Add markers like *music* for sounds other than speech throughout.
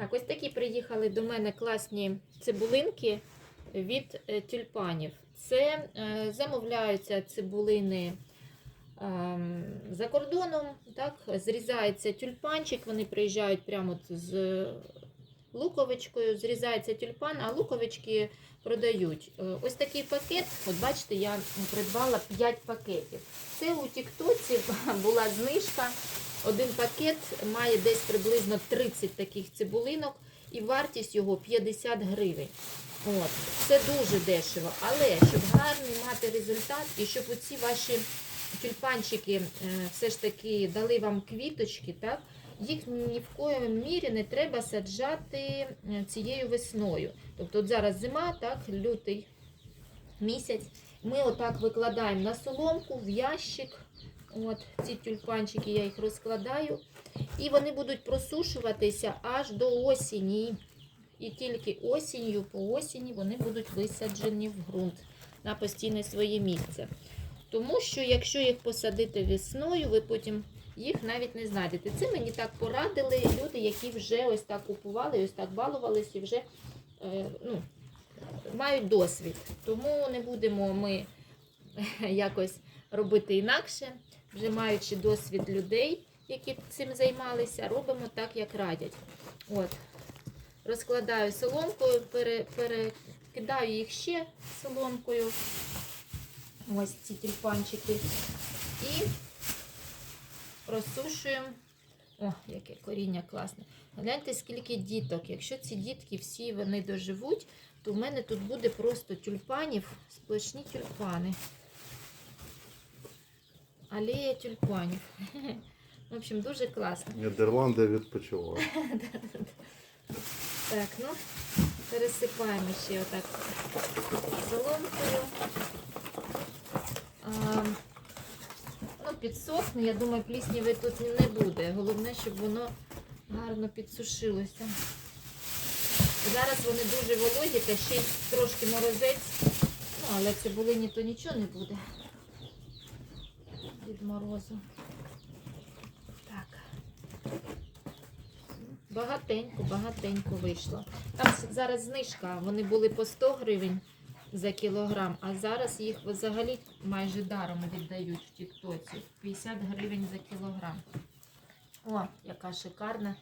Так, ось такі приїхали до мене класні цибулинки від е, тюльпанів. Це е, замовляються цибулини ем, за кордоном, так, зрізається тюльпанчик, вони приїжджають прямо з луковичкою, зрізається тюльпан, а луковички продають. Е, Ось такий пакет, от бачите, я придбала 5 пакетів. Це у Тіктоці *laughs* була знижка. Один пакет має десь приблизно 30 таких цибулинок і вартість його 50 гривень. От. Це дуже дешево. Але щоб гарний мати результат і щоб оці ваші тюльпанчики е, все ж таки дали вам квіточки, так? їх ні в коєму мірі не треба саджати е, цією весною. Тобто от зараз зима, так, лютий місяць. Ми отак викладаємо на соломку, в ящик. От ці тюльпанчики я їх розкладаю. І вони будуть просушуватися аж до осені. І тільки осінню по осені вони будуть висаджені в ґрунт на постійне своє місце. Тому що, якщо їх посадити весною, ви потім їх навіть не знайдете. Це мені так порадили люди, які вже ось так купували, ось так балувалися і вже е, ну, мають досвід. Тому не будемо ми *laughs* якось робити інакше, вже маючи досвід людей, які цим займалися, робимо так, як радять. От. Розкладаю соломкою, пере, перекидаю їх ще соломкою. Ось ці тюльпанчики. І просушуємо. О, яке коріння класне. Гляньте, скільки діток. Якщо ці дітки всі вони доживуть, то в мене тут буде просто тюльпанів, сплошні тюльпани. Алея тюльпанів. *laughs* В общем, дуже класно. Нідерланди відпочивають. *laughs* Так, ну, пересипаємо ще отак соломкою. А, ну, підсохне, я думаю, плісніви тут не буде. Головне, щоб воно гарно підсушилося. Зараз вони дуже вологі, та ще трошки морозець. Ну, але цибулині то нічого не буде від морозу. Так. Багатенько, багатенько вийшло. Там зараз знижка, вони були по 100 гривень за кілограм, а зараз їх взагалі майже даром віддають в Тіктоці. 50 гривень за кілограм. О, яка шикарна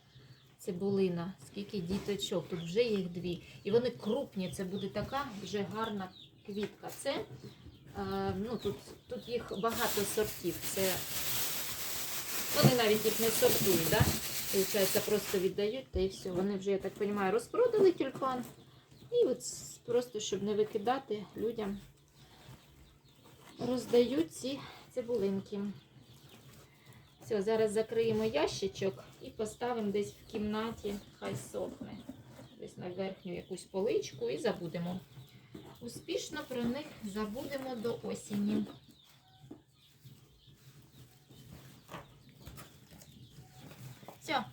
цибулина. Скільки діточок. Тут вже їх дві. І вони крупні. Це буде така вже гарна квітка. Це ну, тут, тут їх багато сортів. Це вони навіть їх не сортують, да? Получається, просто віддають та і все. Вони вже, я так розумію, розпродали тюльпан. І от просто, щоб не викидати людям, роздають ці цибулинки. Все, зараз закриємо ящичок і поставимо десь в кімнаті, хай сохне. Десь на верхню якусь поличку і забудемо. Успішно про них забудемо до осені. Все,